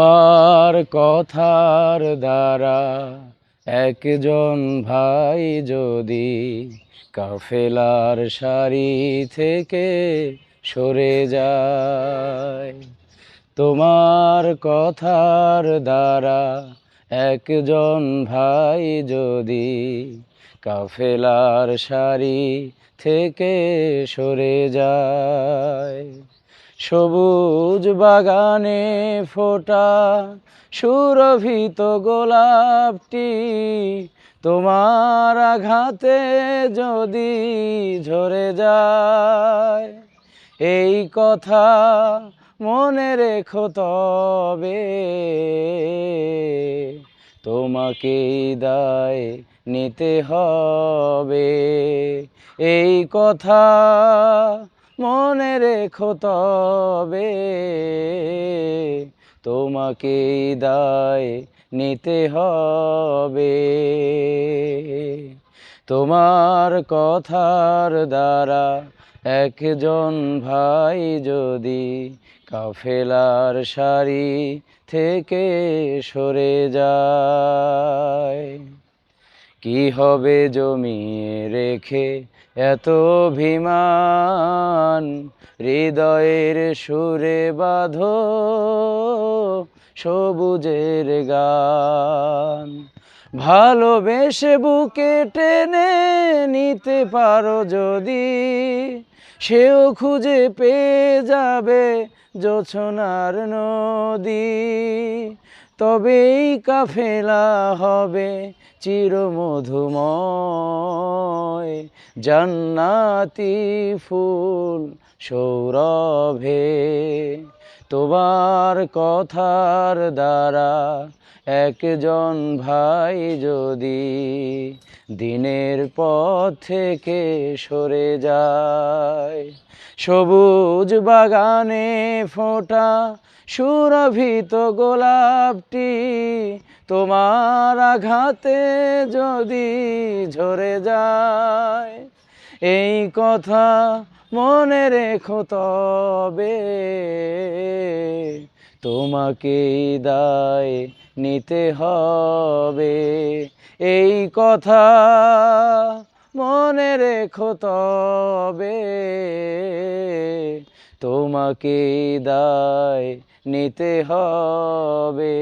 আর কথার দ্বারা একজন ভাই যদি কাফেলার সারি থেকে সরে যায়, তোমার কথার দ্বারা একজন ভাই যদি কাফেলার সারি থেকে সরে যায় সবুজ বাগানে ফোটা সুরভিত গোলাপটি তোমার আঘাতে যদি ঝরে যায়। এই কথা মনে রেখো তবে তোমাকেই দায় নিতে হবে। এই কথা মনে রেখো তবে তোমাকে দায় নিতে হবে। তোমার কথার দ্বারা একজন ভাই যদি কাফেলার সারি থেকে সরে যায় কি হবে জমিয়ে রেখে এত অভিমান? হৃদয়ের সুরে বাঁধো সবুজের গান। ভালোবেসে বুকে টেনে নিতে পারো যদি, সেও খুঁজে পেয়ে যাবে জোছনার নদী। তবেই কাফেলা হবে চিরমধুময়। জান্নাতি ফুল সৌরভে। তোমার কথার দ্বারা একজন ভাই যদি দিনের পথ থেকে সরে যায়, সবুজ বাগানে ফোটা সুরভিত গোলাপটি তোমার আঘাতে যদি ঝরে যায়, এই কথা মনে রেখো তবে। তোমাকেই দায় নিতে হবে। এই কথা মনে রেখো তবে। তোমাকে দায় নিতে হবে।